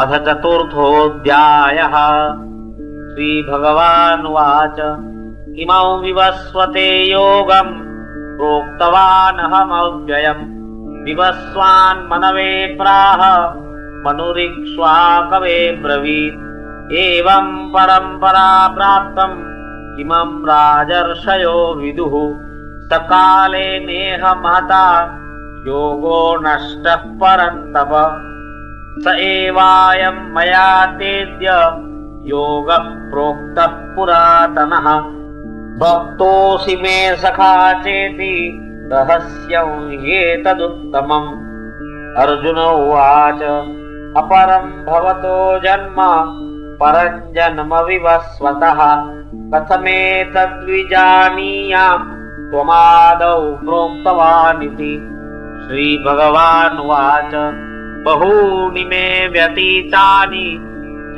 अथ चतुर्थोऽध्यायः। श्रीभगवानुवाच। इमौ विवस्वते योगम्? प्रोक्तवानहमव्ययम्। विवस्वान्मनवे प्राह मनुरिक्ष्वाकवे ब्रवीत्। एवम् परम्परा प्राप्तम्। इमम् राजर्षयो विदुः। सकाले नेह महता योगो नष्टः परन्तप स एवायम् मया तेद्य योगः प्रोक्तः पुरातनः। भक्तोऽसि मे सखा चेति रहस्यं ह्येतदुत्तमम् अर्जुन उवाच अपरम् भवतो जन्म परम् जन्म विवस्वतः कथमेतद्विजानीयाम् त्वमादौ प्रोक्तवानिति। श्रीभगवानुवाच बहूनि मे व्यतीतानि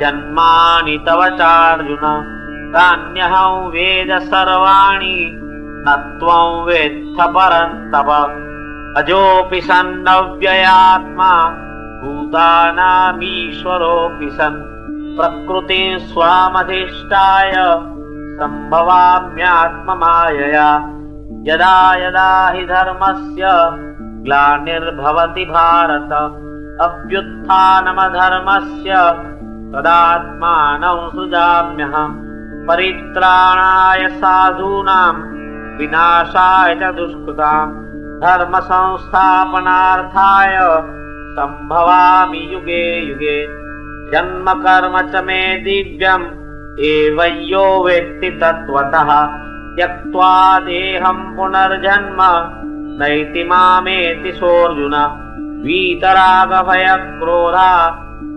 जन्मानि तव चार्जुन। तान्यहं वेद सर्वाणि न त्वं वेत्थ परन्तप। अजोऽपि सन्नव्ययात्मा भूतानामीश्वरोऽपि सन्। प्रकृतिं स्वामधिष्ठाय सम्भवाम्यात्ममायया। यदा यदा हि धर्मस्य ग्लानिर्भवति भारत अभ्युत्थानमधर्मस्य तदात्मानं सृजाम्यहम् परित्राणाय साधूनाम् विनाशाय च दुष्कृताम् धर्मसंस्थापनार्थाय सम्भवामि युगे युगे। जन्म कर्म च मे दिव्यम् एवं यो वेत्ति तत्त्वतः त्यक्त्वा देहम् पुनर्जन्म नैति मामेति सोऽर्जुन वीतरागभयक्रोधा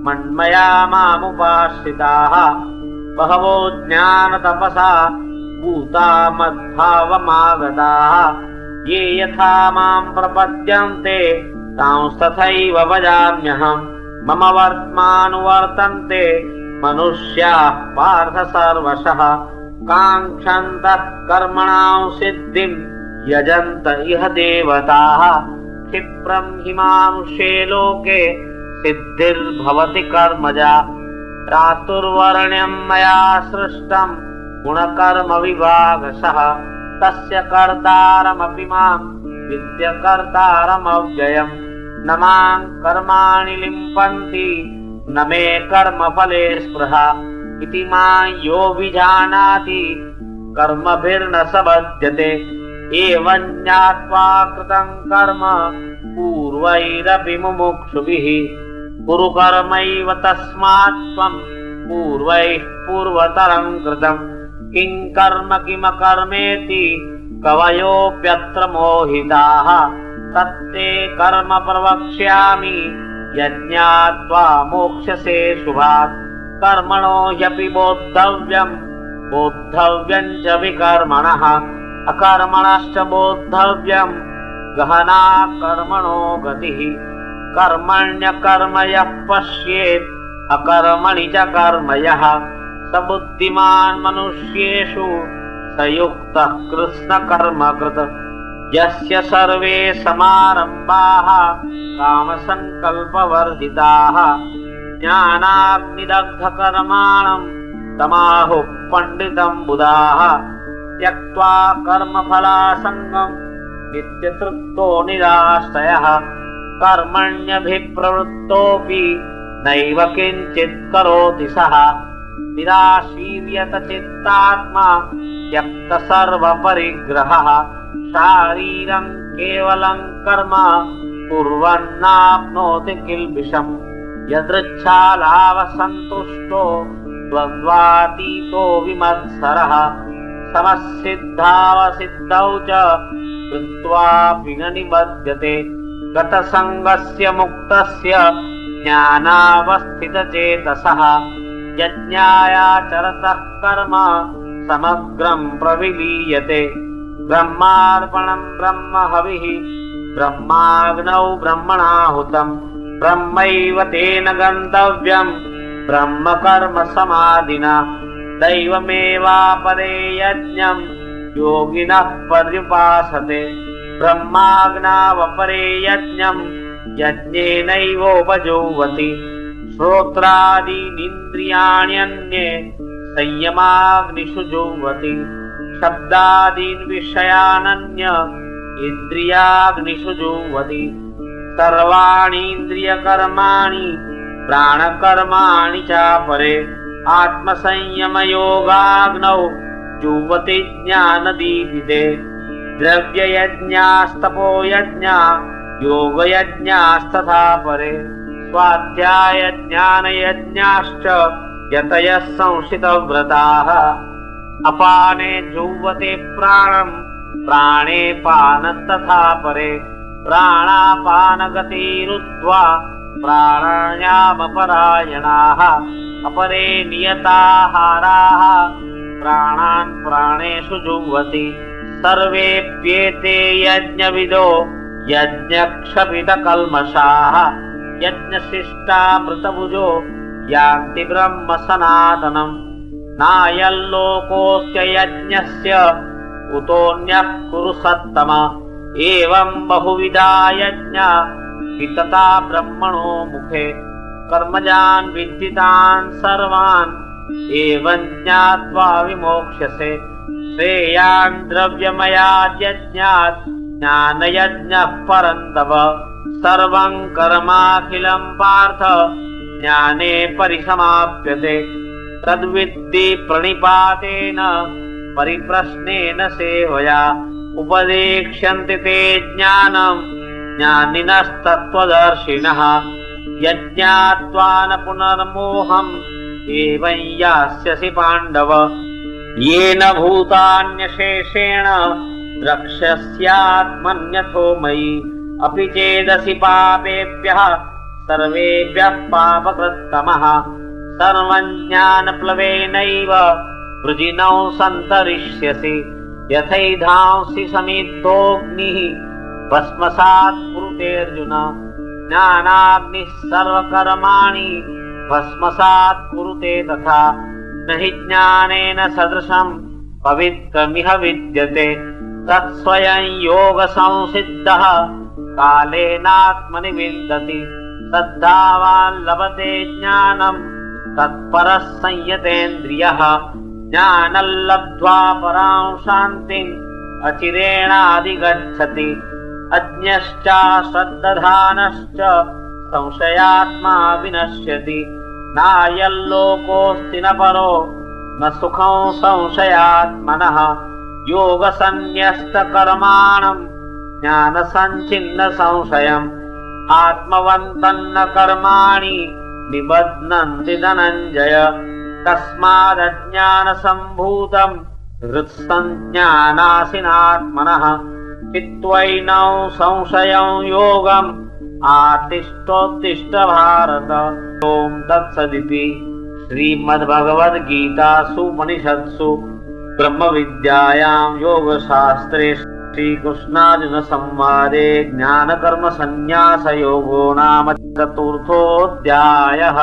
मन्मया मामुपाश्रिताः बहवो ज्ञानतपसा भूता मद्भावमागताः ये यथा माम् प्रपद्यन्ते तांस्तथैव भजाम्यहम् मम वर्त्मानुवर्तन्ते मनुष्याः पार्थ सर्वशः काङ्क्षन्तः कर्मणाम् सिद्धिम् यजन्त इह देवताः क्षिप्रम् हिमांशे लोके सिद्धिर्भवति कर्मजा। चातुर्वर्ण्यम् मया सृष्टम् गुणकर्मविभागशः। तस्य कर्तारमपि माम् विद्यकर्तारमव्ययम् न माम् कर्माणि लिम्पन्ति न मे कर्मफले स्पृहा। इति माम् यो विजानाति कर्मभिर्न स बध्यते एवम् ज्ञात्वा कृतम् कर्म पूर्वैरपि मुमुक्षुभिः। कुरु कर्मैव तस्मात् त्वम् पूर्वैः पूर्वतरम् कृतम्। किम् कर्म किमकर्मेति कवयोऽप्यत्र मोहिताः। तत्ते कर्म प्रवक्ष्यामि यज्ञात्वा मोक्ष्यसे शुभात्। कर्मणो ह्यपि बोद्धव्यम् च विकर्मणः अकर्मणश्च बोद्धव्यम् गहना कर्मणो गतिः। कर्मण्यकर्म यः पश्येत्। अकर्मणि च कर्म यः स बुद्धिमान् मनुष्येषु। स युक्तः कृत्स्नकर्मकृत् यस्य सर्वे समारम्भाः। कामसङ्कल्पवर्जिताः ज्ञानाग्निदग्धकर्माणम्। तमाहुः पण्डितम् बुधाः त्यक्त्वा कर्मफलासङ्गम् नित्यतृप्तो निराश्रयः कर्मण्यभिप्रवृत्तोऽपि नैव किञ्चित् करोति सः। निराशीर्यत चित्तात्मा त्यक्त सर्वपरिग्रहः। शारीरम् केवलम् कर्म कुर्वन्नाप्नोति किल्बिषम्। यदृच्छालाभसन्तुष्टो द्वन्द्वातीतो विमत्सरः समसिद्धावसिद्धौ च निबध्यते गतसङ्गस्य मुक्तस्य ज्ञानावस्थितचेतसः। यज्ञायाचरतः कर्म समग्रम् प्रविलीयते। ब्रह्मार्पणम् ब्रह्म हविः ब्रह्माग्नौ ब्रह्मणाहुतम् ब्रह्मैव तेन गन्तव्यम् ब्रह्म कर्म समाधिना दैवमेवापरे यज्ञम् योगिनः पर्युपासते। ब्रह्माग्नावपरे यज्ञम् यज्ञेनैवोपजुह्वति श्रोत्रादीनिन्द्रियाण्यन्ये संयमाग्निषु जुह्वति शब्दादीन् विषयानन्य इन्द्रियाग्निषु जुह्वति सर्वाणीन्द्रियकर्माणि प्राणकर्माणि चापरे आत्मसंयमयोगाग्नौ जुह्वति ज्ञानदीपिते द्रव्ययज्ञास्तपोयज्ञा योगयज्ञास्तथा परे। स्वाध्यायज्ञानयज्ञाश्च यतयः संशितव्रताः। अपाने जुह्वते प्राणम् प्राणे पानस्तथा परे। प्राणापानगतिरुद्ध्वा प्राणायामपरायणाः अपरे नियताहाराः प्राणान् प्राणेषु जुह्वति। सर्वेऽप्येते यज्ञविदो यज्ञक्षपितकल्मषाः यज्ञशिष्टामृतभुजो यान्ति ब्रह्म सनातनम् नायल्लोकोऽस्य यज्ञस्य कुतोऽन्यः कुरु सत्तम। एवम् बहुविधा यज्ञा वितता ब्रह्मणो मुखे। कर्मजान् विद्धितान् सर्वान् एवम् ज्ञात्वा विमोक्ष्यसे। श्रेयान् द्रव्यमयाद्यज्ञात् ज्ञानयज्ञः परन्तव सर्वम् कर्माखिलम् पार्थ ज्ञाने परिसमाप्यते। तद्विद्धि प्रणिपातेन परिप्रश्नेन सेवया। उपदेक्ष्यन्ति ते ज्ञानम् ज्ञानिनस्तत्त्वदर्शिनः। यज्ञात्वा न पुनर्मोहम् एवं यास्यसि पाण्डव। येन भूतान्यशेषेण द्रक्ष्यस्यात्मन्यथो मयि। अपि चेदसि पापेभ्यः सर्वेभ्यः पापकृत्तमः। सर्वम् ज्ञानप्लवेनैव वृजिनौ सन्तरिष्यसि। यथैधांसि समिद्धोऽग्निः भस्मसात् कुरुतेऽर्जुन ज्ञानाग्निः सर्वकर्माणि भस्मसात् कुरुते तथा। न हि ज्ञानेन सदृशम् पवित्रमिह विद्यते। तत्स्वयं योगसंसिद्धः कालेनात्मनि विन्दति श्रद्धावान् लभते ज्ञानम् तत्परः संयतेन्द्रियः। ज्ञानम् लब्ध्वा परां शान्तिम् अचिरेणाधिगच्छति अज्ञश्च श्रद्दधानश्च संशयात्मा विनश्यति। नायल्लोकोऽस्ति न परो न सुखं संशयात्मनः। योगसन्न्यस्तकर्माणम् ज्ञानसञ्छिन्न संशयम् आत्मवन्तन्न कर्माणि निबध्नन्ति धनञ्जय। तस्मादज्ञानसम्भूतम् हृत्सञ्ज्ञानासिनात्मनः चित्त्वैनौ संशयं योगम् आतिष्ठोत्तिष्ठ भारत ॐ तत्सदिति श्रीमद्भगवद्गीतासु उपनिषत्सु ब्रह्मविद्यायां योगशास्त्रे श्रीकृष्णार्जुनसंवादे ज्ञानकर्मसन्न्यासयोगो नाम चतुर्थोऽध्यायः